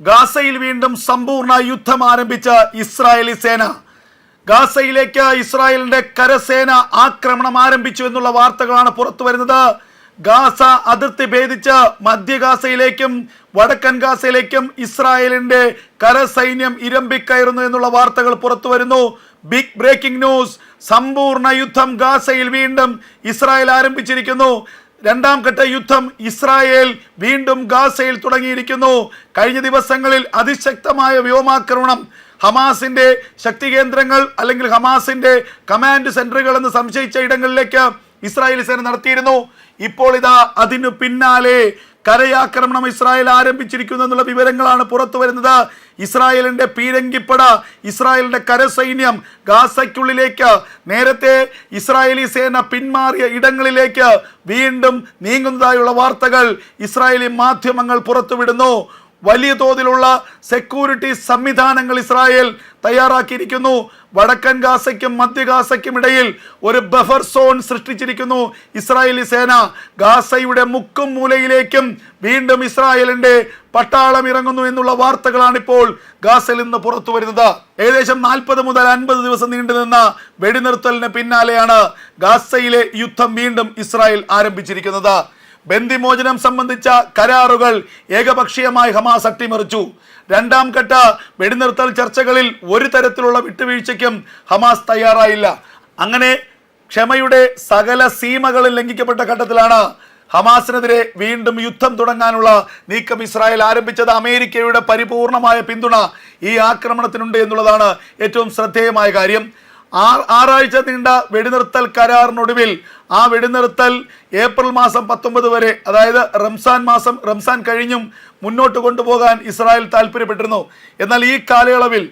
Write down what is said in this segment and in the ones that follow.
ഗാസയിൽ വീണ്ടും സമ്പൂർണ യുദ്ധം ആരംഭിച്ച ഇസ്രായേലി സേന. ഗാസയിലേക്ക് ഇസ്രായേലിന്റെ കരസേന ആക്രമണം ആരംഭിച്ചു എന്നുള്ള വാർത്തകളാണ് പുറത്തു വരുന്നത്. ഗാസ അതിർത്തി ഭേദിച്ച് മധ്യ ഗാസയിലേക്കും വടക്കൻ ഗാസയിലേക്കും ഇസ്രായേലിന്റെ കരസൈന്യം ഇരമ്പിക്കയറുന്നു എന്നുള്ള വാർത്തകൾ പുറത്തു വരുന്നു. ബിഗ് ബ്രേക്കിംഗ് ന്യൂസ് സമ്പൂർണ യുദ്ധം ഗാസയിൽ വീണ്ടും ഇസ്രായേൽ ആരംഭിച്ചിരിക്കുന്നു. രണ്ടാം ഘട്ട യുദ്ധം ഇസ്രായേൽ വീണ്ടും ഗാസയിൽ തുടങ്ങിയിരിക്കുന്നു. കഴിഞ്ഞ ദിവസങ്ങളിൽ അതിശക്തമായ വ്യോമാക്രമണം ഹമാസിന്റെ ശക്തി കേന്ദ്രങ്ങൾ അല്ലെങ്കിൽ ഹമാസിന്റെ കമാൻഡ് സെന്ററുകൾ എന്ന് സംശയിച്ച ഇടങ്ങളിലേക്ക് ഇസ്രായേൽ സേന നടത്തിയിരുന്നു. ഇപ്പോൾ ഇതാ അതിനു പിന്നാലെ കരയാക്രമണം ഇസ്രായേൽ ആരംഭിച്ചിരിക്കുന്നു എന്നുള്ള വിവരങ്ങളാണ് പുറത്തു വരുന്നത്. ഇസ്രായേലിന്റെ പീരങ്കിപ്പട ഇസ്രായേലിന്റെ കരസൈന്യം ഗാസയ്ക്കുള്ളിലേക്ക് നേരത്തെ ഇസ്രായേലി സേന പിന്മാറിയ ഇടങ്ങളിലേക്ക് വീണ്ടും നീങ്ങുന്നതായുള്ള വാർത്തകൾ ഇസ്രായേലി മാധ്യമങ്ങൾ പുറത്തുവിടുന്നു. വലിയ തോതിലുള്ള സെക്യൂരിറ്റി സംവിധാനങ്ങൾ ഇസ്രായേൽ തയ്യാറാക്കിയിരിക്കുന്നു. വടക്കൻ ഗാസയ്ക്കും മധ്യ ഗാസയ്ക്കും ഇടയിൽ ഒരു ബഫർ സോൺ സൃഷ്ടിച്ചിരിക്കുന്നു ഇസ്രായേലി സേന. ഗാസയുടെ മുക്കും മൂലയിലേക്കും വീണ്ടും ഇസ്രായേലിന്റെ പട്ടാളം ഇറങ്ങുന്നു എന്നുള്ള വാർത്തകളാണ് ഇപ്പോൾ ഗാസയിൽ നിന്ന് പുറത്തു വരുന്നത്. ഏകദേശം നാൽപ്പത് മുതൽ അൻപത് ദിവസം നീണ്ടുനിന്ന വെടിനിർത്തലിന് പിന്നാലെയാണ് ഗാസയിലെ യുദ്ധം വീണ്ടും ഇസ്രായേൽ ആരംഭിച്ചിരിക്കുന്നത്. ബന്ദിമോചനം സംബന്ധിച്ച കരാറുകൾ ഏകപക്ഷീയമായി ഹമാസ് അട്ടിമറിച്ചു. രണ്ടാം ഘട്ട വെടിനിർത്തൽ ചർച്ചകളിൽ ഒരു തരത്തിലുള്ള വിട്ടുവീഴ്ചയ്ക്കും ഹമാസ് തയ്യാറായില്ല. അങ്ങനെ ക്ഷമയുടെ സകല സീമകളിൽ ലംഘിക്കപ്പെട്ട ഘട്ടത്തിലാണ് ഹമാസിനെതിരെ വീണ്ടും യുദ്ധം തുടങ്ങാനുള്ള നീക്കം ഇസ്രായേൽ ആരംഭിച്ചത്. അമേരിക്കയുടെ പരിപൂർണമായ പിന്തുണ ഈ ആക്രമണത്തിനുണ്ട് എന്നുള്ളതാണ് ഏറ്റവും ശ്രദ്ധേയമായ കാര്യം. ആറാഴ്ച നീണ്ട വെടിനിർത്തൽ കരാറിനൊടുവിൽ ആ വെടിനിർത്തൽ ഏപ്രിൽ മാസം പത്തൊമ്പത് വരെ അതായത് റംസാൻ മാസം റംസാൻ കഴിഞ്ഞും മുന്നോട്ട് കൊണ്ടുപോകാൻ ഇസ്രായേൽ താല്പര്യപ്പെട്ടിരുന്നു എന്നാൽ ഈ കാലയളവിൽ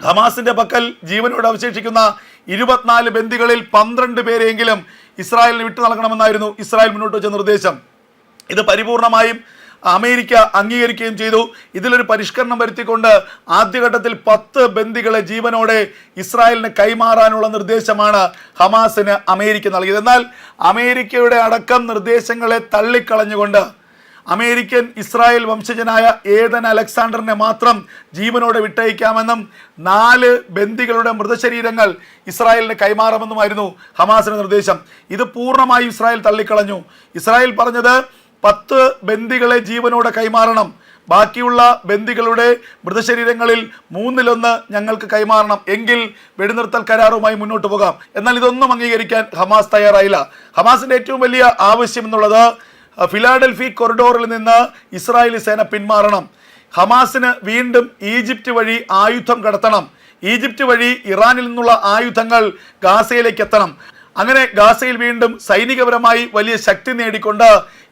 ഹമാസിന്റെ പക്കൽ ജീവനോട് അവശേഷിക്കുന്ന ഇരുപത്തിനാല് ബന്ദികളിൽ പന്ത്രണ്ട് പേരെയെങ്കിലും ഇസ്രായേലിന് വിട്ടു നൽകണമെന്നായിരുന്നു ഇസ്രായേൽ മുന്നോട്ട് വെച്ച നിർദ്ദേശം. ഇത് പരിപൂർണമായും അമേരിക്ക അംഗീകരിക്കുകയും ചെയ്തു. ഇതിലൊരു പരിഷ്കരണം വരുത്തിക്കൊണ്ട് ആദ്യഘട്ടത്തിൽ പത്ത് ബന്ദികളെ ജീവനോടെ ഇസ്രായേലിന് കൈമാറാനുള്ള നിർദ്ദേശമാണ് ഹമാസിന് അമേരിക്ക നൽകിയത്. എന്നാൽ അമേരിക്കയുടെ അടക്കം നിർദ്ദേശങ്ങളെ തള്ളിക്കളഞ്ഞുകൊണ്ട് അമേരിക്കൻ ഇസ്രായേൽ വംശജനായ ഏതൻ അലക്സാണ്ടറിനെ മാത്രം ജീവനോടെ വിട്ടയക്കാമെന്നും നാല് ബന്ദികളുടെ മൃതശരീരങ്ങൾ ഇസ്രായേലിന് കൈമാറുമെന്നുമായിരുന്നു ഹമാസിന്റെ നിർദ്ദേശം. ഇത് പൂർണമായും ഇസ്രായേൽ തള്ളിക്കളഞ്ഞു. ഇസ്രായേൽ പറഞ്ഞത് പത്ത് ബന്ദികളെ ജീവനോടെ കൈമാറണം. ബാക്കിയുള്ള ബന്ദികളുടെ മൃതശരീരങ്ങളിൽ മൂന്നിലൊന്ന് ഞങ്ങൾക്ക് കൈമാറണം. എങ്കിൽ വെടിനിർത്തൽ കരാറുമായി മുന്നോട്ട് പോകാം. എന്നാൽ ഇതൊന്നും അംഗീകരിക്കാൻ ഹമാസ് തയ്യാറായില്ല. ഹമാസിന്റെ ഏറ്റവും വലിയ ആവശ്യം എന്നുള്ളത് ഫിലാഡൽഫി കൊറിഡോറിൽ നിന്ന് ഇസ്രായേലി സേന പിന്മാറണം. ഹമാസിന് വീണ്ടും ഈജിപ്റ്റ് വഴി ആയുധം കടത്തണം. ഈജിപ്റ്റ് വഴി ഇറാനിൽ നിന്നുള്ള ആയുധങ്ങൾ ഗാസയിലേക്ക് എത്തണം. അങ്ങനെ ഗാസയിൽ വീണ്ടും സൈനികപരമായി വലിയ ശക്തി നേടിക്കൊണ്ട്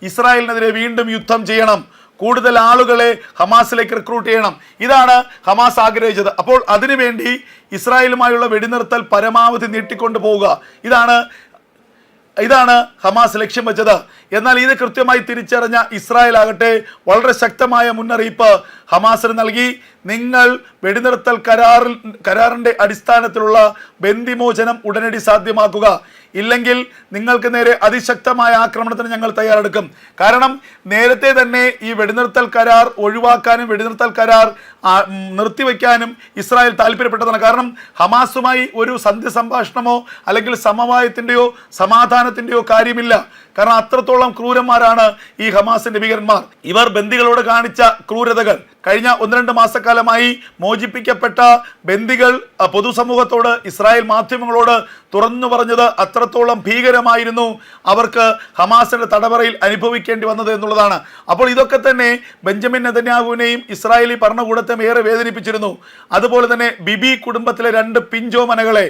ഇസ്രായേലിനെതിരെ വീണ്ടും യുദ്ധം ചെയ്യണം. കൂടുതൽ ആളുകളെ ഹമാസിലേക്ക് റിക്രൂട്ട് ചെയ്യണം. ഇതാണ് ഹമാസ് ആഗ്രഹിച്ചത്. അപ്പോൾ അതിനുവേണ്ടി ഇസ്രായേലുമായുള്ള വെടിനിർത്തൽ പരമാവധി നീട്ടിക്കൊണ്ടു പോവുക. ഇതാണ് ഇതാണ് ഹമാസ് ലക്ഷ്യം വെച്ചത്. എന്നാൽ ഇത് കൃത്യമായി തിരിച്ചറിഞ്ഞ ഇസ്രായേൽ ആകട്ടെ വളരെ ശക്തമായ മുന്നറിയിപ്പ് ഹമാസിന് നൽകി. നിങ്ങൾ വെടിനിർത്തൽ കരാറിൽ കരാറിന്റെ അടിസ്ഥാനത്തിലുള്ള ബന്ധിമോചനം ഉടനടി സാധ്യമാക്കുക. ഇല്ലെങ്കിൽ നിങ്ങൾക്ക് നേരെ അതിശക്തമായ ആക്രമണത്തിന് ഞങ്ങൾ തയ്യാറെടുക്കും. കാരണം നേരത്തെ തന്നെ ഈ വെടിനിർത്തൽ കരാർ ഒഴിവാക്കാനും വെടിനിർത്തൽ കരാർ നിർത്തിവെക്കാനും ഇസ്രായേൽ താല്പര്യപ്പെട്ടതാണ്. കാരണം ഹമാസുമായി ഒരു സന്ധ്യ സംഭാഷണമോ അല്ലെങ്കിൽ സമവായത്തിന്റെയോ സമാധാനത്തിന്റെയോ കാര്യമില്ല. കാരണം അത്രത്തോളം ക്രൂരന്മാരാണ് ഈ ഹമാസിന്റെ ഭീകരന്മാർ. ഇവർ ബന്ദികളോട് കാണിച്ച ക്രൂരതകൾ. കഴിഞ്ഞ ഒന്ന് രണ്ട് മാസക്കാലമായി മോചിപ്പിക്കപ്പെട്ട ബന്ദികൾ പൊതുസമൂഹത്തോട് ഇസ്രായേൽ മാധ്യമങ്ങളോട് തുറന്നു പറഞ്ഞത് അത്രത്തോളം ഭീകരമായിരുന്നു അവർക്ക് ഹമാസിന്റെ തടവറയിൽ അനുഭവിക്കേണ്ടി വന്നത് എന്നുള്ളതാണ്. അപ്പോൾ ഇതൊക്കെ തന്നെ ബെഞ്ചമിൻ നെതന്യാഹുവിനെയും ഇസ്രായേലി ഭരണകൂടത്തെ ഏറെ വേദനിപ്പിച്ചിരുന്നു. അതുപോലെ തന്നെ ബിബി കുടുംബത്തിലെ രണ്ട് പിഞ്ചോമനകളെ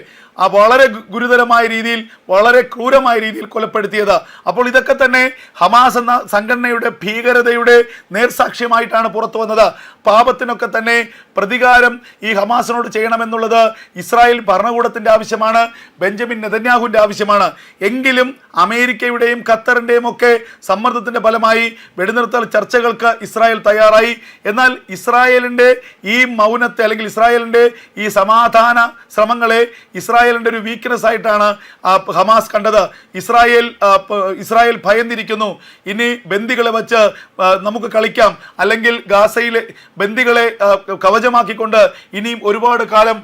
വളരെ ഗുരുതരമായ രീതിയിൽ വളരെ ക്രൂരമായ രീതിയിൽ കൊലപ്പെടുത്തിയത്. അപ്പോൾ ഇതൊക്കെ തന്നെ ഹമാസ് എന്ന സംഘടനയുടെ ഭീകരതയുടെ നേർസാക്ഷ്യമായിട്ടാണ് പുറത്തു വന്നത്. പാപത്തിനൊക്കെ തന്നെ പ്രതികാരം ഈ ഹമാസിനോട് ചെയ്യണമെന്നുള്ളത് ഇസ്രായേൽ ഭരണകൂടത്തിന്റെ ആവശ്യമാണ് ബെഞ്ചമിൻ നെതന്യാഹുവിന്റെ ആവശ്യമാണ്. എങ്കിലും അമേരിക്കയുടെയും ഖത്തറിന്റെയും ഒക്കെ സമ്മർദ്ദത്തിന്റെ ഫലമായി വെടിനിർത്തൽ ചർച്ചകൾക്ക് ഇസ്രായേൽ തയ്യാറായി. എന്നാൽ ഇസ്രായേലിന്റെ ഈ മൗനത്തെ അല്ലെങ്കിൽ ഇസ്രായേലിന്റെ ഈ സമാധാന ശ്രമങ്ങളെ ഇസ്രായേലിന്റെ ഒരു വീക്ക്നെസ് ആയിട്ടാണ് ഹമാസ് കണ്ടത്. ഇസ്രായേൽ ഇസ്രായേൽ ഭയന്നിരിക്കുന്നു. ഇനി ബന്ദികളെ വച്ച് നമുക്ക് കളിക്കാം. അല്ലെങ്കിൽ ഗാസയിലെ ബന്ദികളെ കവചമാക്കിക്കൊണ്ട് ഇനിയും ഒരുപാട് കാലം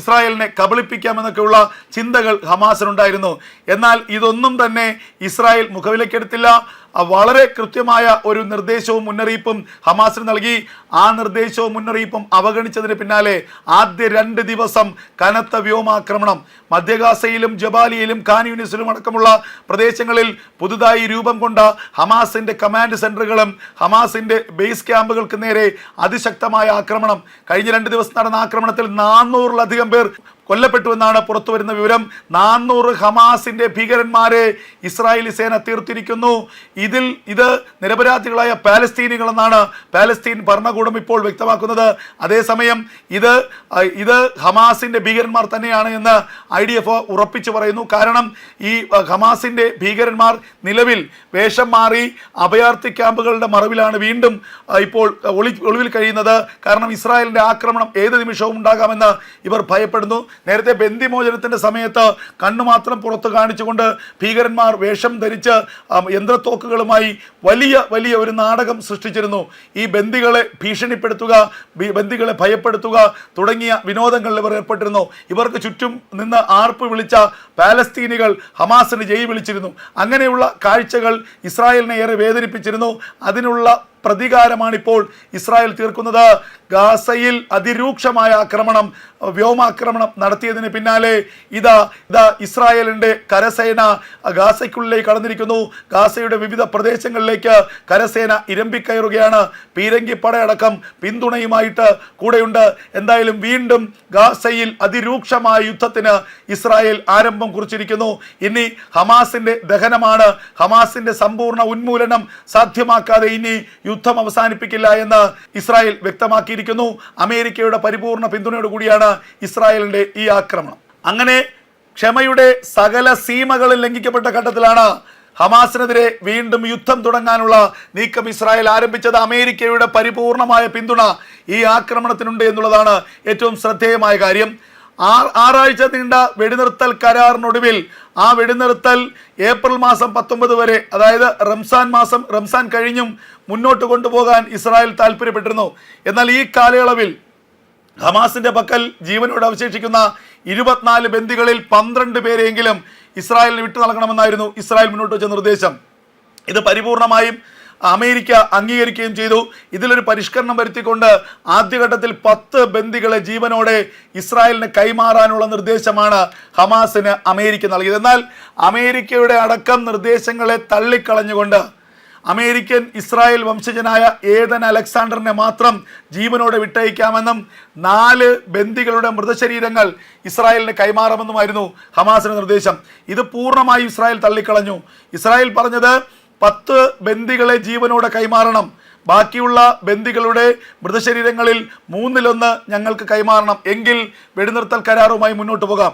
ഇസ്രായേലിനെ കബളിപ്പിക്കാമെന്നൊക്കെയുള്ള ചിന്തകൾ ഹമാസിനുണ്ടായിരുന്നു. എന്നാൽ ഇതൊന്നും തന്നെ ഇസ്രായേൽ മുഖവിലക്കെടുത്തില്ല. വളരെ കൃത്യമായ ഒരു നിർദ്ദേശവും മുന്നറിയിപ്പും ഹമാസിന് നൽകി. ആ നിർദ്ദേശവും മുന്നറിയിപ്പും അവഗണിച്ചതിന് പിന്നാലെ ആദ്യ രണ്ട് ദിവസം കനത്ത വ്യോമാക്രമണം. മധ്യഗാസയിലും ജബാലിയിലും ഖാൻ യൂണിസിലും അടക്കമുള്ള പ്രദേശങ്ങളിൽ പുതുതായി രൂപം കൊണ്ട ഹമാസിന്റെ കമാൻഡ് സെന്ററുകളും ഹമാസിന്റെ ബേസ് ക്യാമ്പുകൾക്ക് നേരെ അതിശക്തമായ ആക്രമണം. കഴിഞ്ഞ രണ്ട് ദിവസം നടന്ന ആക്രമണത്തിൽ നാനൂറിലധികം പേർ കൊല്ലപ്പെട്ടുവെന്നാണ് പുറത്തു വരുന്ന വിവരം. നാനൂറ് ഹമാസിന്റെ ഭീകരന്മാരെ ഇസ്രായേലി സേന തീർത്തിരിക്കുന്നു. ഇതിൽ ഇത് നിരപരാധികളായ പാലസ്തീനികളെന്നാണ് പാലസ്തീൻ ഭരണകൂടം ഇപ്പോൾ വ്യക്തമാക്കുന്നത്. അതേസമയം ഇത് ഇത് ഹമാസിന്റെ ഭീകരന്മാർ തന്നെയാണ് എന്ന് ഐ ഡി എഫ് ഉറപ്പിച്ചു പറയുന്നു. കാരണം ഈ ഹമാസിന്റെ ഭീകരന്മാർ നിലവിൽ വേഷം മാറി അഭയാർത്ഥി ക്യാമ്പുകളുടെ മറവിലാണ് വീണ്ടും ഇപ്പോൾ ഒളി ഒളിവിൽ കഴിയുന്നത്. കാരണം ഇസ്രായേലിന്റെ ആക്രമണം ഏത് നിമിഷവും ഉണ്ടാകാമെന്ന് ഇവർ ഭയപ്പെടുന്നു. നേരത്തെ ബന്ദിമോചനത്തിന്റെ സമയത്ത് കണ്ണു മാത്രം പുറത്ത് കാണിച്ചുകൊണ്ട് ഭീകരന്മാർ വേഷം ധരിച്ച് യന്ത്രത്തോക്കുകളുമായി വലിയ വലിയ ഒരു നാടകം സൃഷ്ടിച്ചിരുന്നു. ഈ ബന്ദികളെ ഭീഷണിപ്പെടുത്തുക ബന്ദികളെ ഭയപ്പെടുത്തുക തുടങ്ങിയ വിനോദങ്ങളിൽ ഇവർ ഏർപ്പെട്ടിരുന്നു. ഇവർക്ക് ചുറ്റും നിന്ന് ആർപ്പ് വിളിച്ച പാലസ്തീനികൾ ഹമാസിന് ജയ് വിളിച്ചിരുന്നു. അങ്ങനെയുള്ള കാഴ്ചകൾ ഇസ്രായേലിനെ ഏറെ വേദനിപ്പിച്ചിരുന്നു. അതിനുള്ള പ്രതികാരമാണിപ്പോൾ ഇസ്രായേൽ തീർക്കുന്നത്. ഗാസയിൽ അതിരൂക്ഷമായ ആക്രമണം വ്യോമാക്രമണം നടത്തിയതിന് പിന്നാലെ ഇതാ ഇതാ ഇസ്രായേലിന്റെ കരസേന ഗാസയ്ക്കുള്ളിലേക്ക് കടന്നിരിക്കുന്നു. ഗാസയുടെ വിവിധ പ്രദേശങ്ങളിലേക്ക് കരസേന ഇരമ്പിക്കയറുകയാണ്. പീരങ്കിപ്പടയടക്കം പിന്തുണയുമായിട്ട് കൂടെയുണ്ട്. എന്തായാലും വീണ്ടും ഗാസയിൽ അതിരൂക്ഷമായ യുദ്ധത്തിന് ഇസ്രായേൽ ആരംഭം കുറിച്ചിരിക്കുന്നു. ഇനി ഹമാസിന്റെ ദഹനമാണ്. ഹമാസിന്റെ സമ്പൂർണ ഉന്മൂലനം സാധ്യമാക്കാതെ ഇനി യുദ്ധം അവസാനിപ്പിക്കില്ല എന്ന് ഇസ്രായേൽ വ്യക്തമാക്കിയിരിക്കുന്നു. അമേരിക്കയുടെ പരിപൂർണ പിന്തുണയോട് കൂടിയാണ് ഇസ്രായേലിന്റെ ഈ ആക്രമണം. അങ്ങനെ ക്ഷമയുടെ സകല സീമകളിൽ ലംഘിക്കപ്പെട്ട ഘട്ടത്തിലാണ് ഹമാസിനെതിരെ വീണ്ടും യുദ്ധം തുടങ്ങാനുള്ള നീക്കം ഇസ്രായേൽ ആരംഭിച്ചത്. അമേരിക്കയുടെ പരിപൂർണമായ പിന്തുണ ഈ ആക്രമണത്തിനുണ്ട് എന്നുള്ളതാണ് ഏറ്റവും ശ്രദ്ധേയമായ കാര്യം. ആ ആറാഴ്ച നീണ്ട വെടിനിർത്തൽ കരാറിനൊടുവിൽ ആ വെടിനിർത്തൽ ഏപ്രിൽ മാസം പത്തൊമ്പത് വരെ അതായത് റംസാൻ മാസം റംസാൻ കഴിഞ്ഞും മുന്നോട്ട് കൊണ്ടുപോകാൻ ഇസ്രായേൽ താല്പര്യപ്പെട്ടിരുന്നു എന്നാൽ ഈ കാലയളവിൽ ഹമാസിന്റെ പക്കൽ ജീവനോട് അവശേഷിക്കുന്ന ഇരുപത്തിനാല് ബന്ദികളിൽ പന്ത്രണ്ട് പേരെയെങ്കിലും ഇസ്രായേലിന് വിട്ടു നൽകണമെന്നായിരുന്നു ഇസ്രായേൽ മുന്നോട്ട് വെച്ച നിർദ്ദേശം. ഇത് പരിപൂർണമായും അമേരിക്ക അംഗീകരിക്കുകയും ചെയ്തു. ഇതിലൊരു പരിഷ്കരണം വരുത്തിക്കൊണ്ട് ആദ്യഘട്ടത്തിൽ പത്ത് ബന്ദികളെ ജീവനോടെ ഇസ്രായേലിന് കൈമാറാനുള്ള നിർദ്ദേശമാണ് ഹമാസിന് അമേരിക്ക നൽകിയത്. എന്നാൽ അമേരിക്കയുടെ അടക്കം നിർദ്ദേശങ്ങളെ തള്ളിക്കളഞ്ഞുകൊണ്ട് അമേരിക്കൻ ഇസ്രായേൽ വംശജനായ ഏതൻ അലക്സാണ്ടറിനെ മാത്രം ജീവനോടെ വിട്ടയക്കാമെന്നും നാല് ബന്ദികളുടെ മൃതശരീരങ്ങൾ ഇസ്രായേലിന് കൈമാറുമെന്നുമായിരുന്നു ഹമാസിന്റെ നിർദ്ദേശം. ഇത് പൂർണമായി ഇസ്രായേൽ തള്ളിക്കളഞ്ഞു. ഇസ്രായേൽ പറഞ്ഞത് പത്ത് ബന്ദികളെ ജീവനോടെ കൈമാറണം. ബാക്കിയുള്ള ബന്ദികളുടെ മൃതശരീരങ്ങളിൽ മൂന്നിലൊന്ന് ഞങ്ങൾക്ക് കൈമാറണം. എങ്കിൽ വെടിനിർത്തൽ കരാറുമായി മുന്നോട്ട് പോകാം.